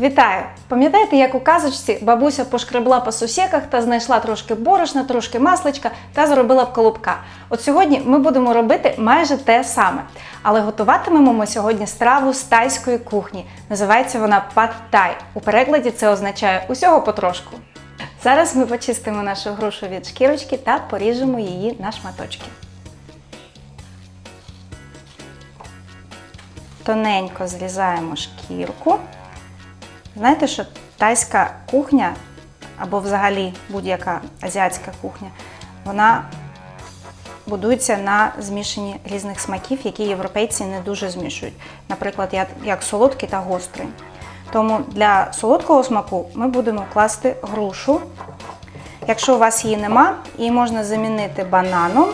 Вітаю! Пам'ятаєте, як у казочці бабуся пошкребла по сусіках та знайшла трошки борошна, трошки масличка та зробила б колобка. От сьогодні ми будемо робити майже те саме. Але готуватимемо ми сьогодні страву з тайської кухні. Називається вона пад тай. У перекладі це означає усього потрошку. Зараз ми почистимо нашу грушу від шкірочки та поріжемо її на шматочки. Тоненько зрізаємо шкірку. Знаєте, що тайська кухня або взагалі будь-яка азіатська кухня, вона будується на змішанні різних смаків, які європейці не дуже змішують. Наприклад, як, солодкий та гострий. Тому для солодкого смаку ми будемо класти грушу. Якщо у вас її нема, її можна замінити бананом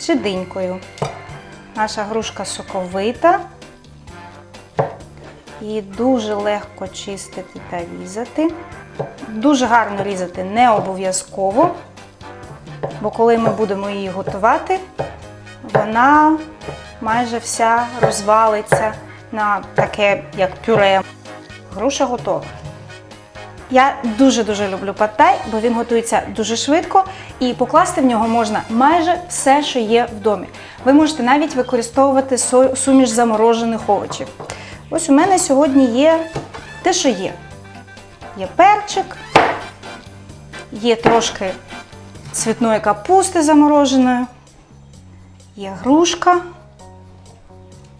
чи динькою. Наша грушка соковита. Її дуже легко чистити та різати. Дуже гарно різати не обов'язково, бо коли ми будемо її готувати, вона майже вся розвалиться на таке, як пюре. Груша готова. Я дуже-дуже люблю паттай, бо він готується дуже швидко і покласти в нього можна майже все, що є в домі. Ви можете навіть використовувати суміш заморожених овочів. Ось у мене сьогодні є те, що є. Є перчик, є трошки цвітної капусти замороженої, є грушка.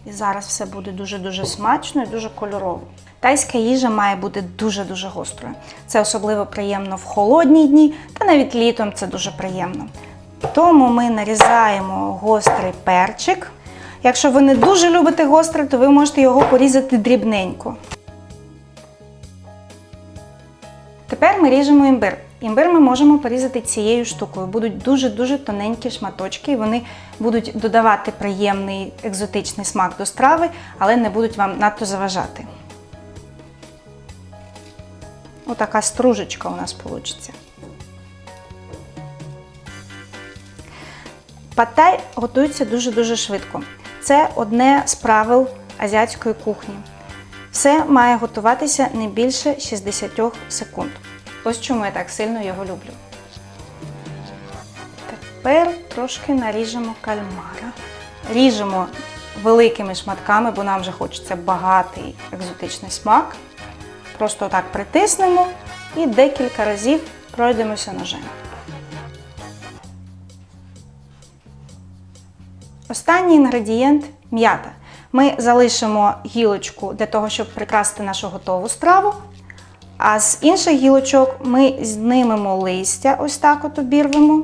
І зараз все буде дуже-дуже смачно і дуже кольорово. Тайська їжа має бути дуже-дуже гострою. Це особливо приємно в холодні дні, та навіть літом це дуже приємно. Тому ми нарізаємо гострий перчик. Якщо ви не дуже любите гостре, то ви можете його порізати дрібненько. Тепер ми ріжемо імбир. Імбир ми можемо порізати цією штукою. Будуть дуже-дуже тоненькі шматочки, і вони будуть додавати приємний екзотичний смак до страви, але не будуть вам надто заважати. Отака стружечка у нас вийде. Паттай готується дуже-дуже швидко. Це одне з правил азіатської кухні. Все має готуватися не більше 60 секунд. Ось чому я так сильно його люблю. Тепер трошки наріжемо кальмара. Ріжемо великими шматками, бо нам вже хочеться багатий екзотичний смак. Просто так притиснемо і декілька разів пройдемося ножем. Останній інгредієнт м'ята. Ми залишимо гілочку для того, щоб прикрасити нашу готову страву. А з інших гілочок ми знімемо листя, ось так от обірвемо.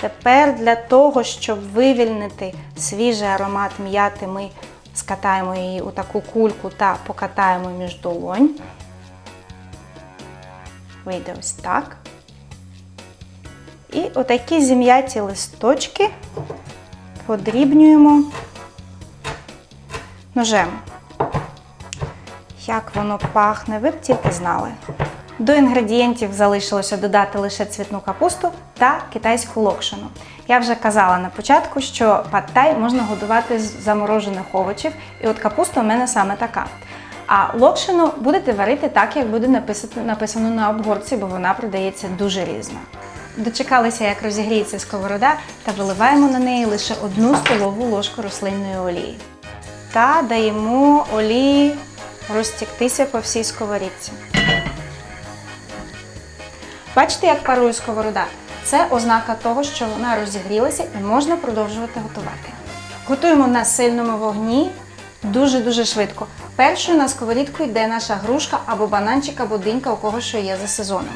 Тепер для того, щоб вивільнити свіжий аромат м'яти, ми скатаємо її у таку кульку та покатаємо між долонь. Вийде ось так. І отакі зім'яті листочки подрібнюємо ножем. Як воно пахне, ви б тільки знали. До інгредієнтів залишилося додати лише цвітну капусту та китайську локшину. Я вже казала на початку, що пад-тай можна годувати з заморожених овочів, і от капуста у мене саме така. А локшину будете варити так, як буде написано на обгорці, бо вона продається дуже різна. Дочекалися, як розігріється сковорода, та виливаємо на неї лише одну столову ложку рослинної олії. Та даємо олії розтіктися по всій сковорідці. Бачите, як парує сковорода? Це ознака того, що вона розігрілася і можна продовжувати готувати. Готуємо на сильному вогні дуже-дуже швидко. Першою на сковорідку йде наша грушка або бананчик, або динька, у кого що є за сезоном.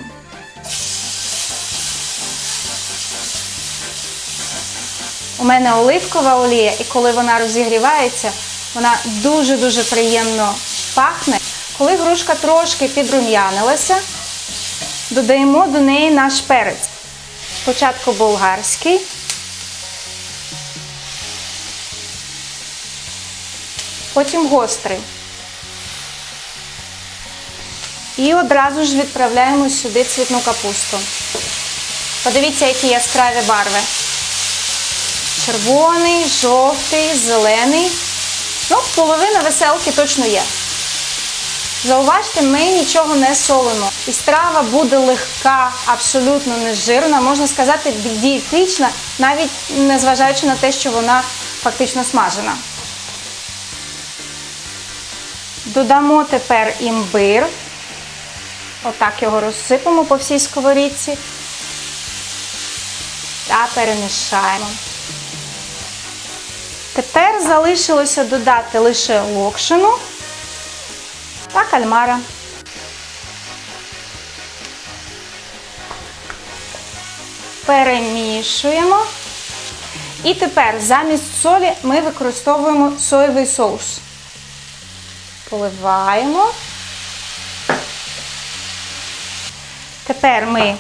У мене оливкова олія, і коли вона розігрівається, вона дуже-дуже приємно пахне. Коли грушка трошки підрум'янилася, додаємо до неї наш перець. Спочатку болгарський. Потім гострий. І одразу ж відправляємо сюди цвітну капусту. Подивіться, які яскраві барви червоний, жовтий, зелений. Ну, половина веселки точно є. Зауважте, ми нічого не солимо. І страва буде легка, абсолютно не жирна, можна сказати, дієтична, навіть незважаючи на те, що вона фактично смажена. Додамо тепер імбир. Отак його розсипемо по всій сковорідці. Та перемішаємо. Тепер залишилося додати лише локшину та кальмара. Перемішуємо. І тепер замість солі ми використовуємо соєвий соус. Поливаємо. Тепер ми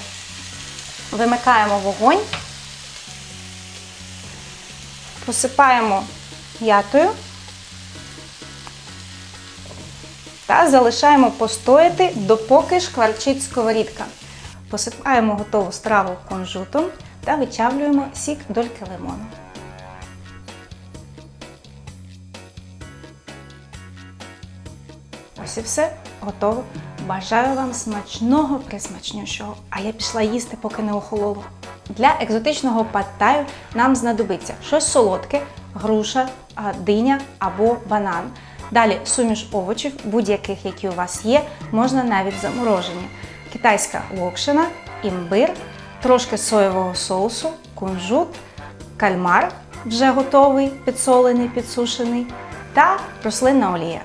вимикаємо вогонь, посипаємо м'ятою та залишаємо постояти, допоки шкварчить сковорідка. Посипаємо готову страву кунжутом та вичавлюємо сік дольки лимону. Ось і все готово. Бажаю вам смачного присмачнющого. А я пішла їсти, поки не охололо. Для екзотичного паттаю нам знадобиться щось солодке, груша, диня або банан. Далі суміш овочів, будь-яких, які у вас є, можна навіть заморожені. Китайська локшина, імбир, трошки соєвого соусу, кунжут, кальмар вже готовий, підсолений, підсушений, та рослинна олія.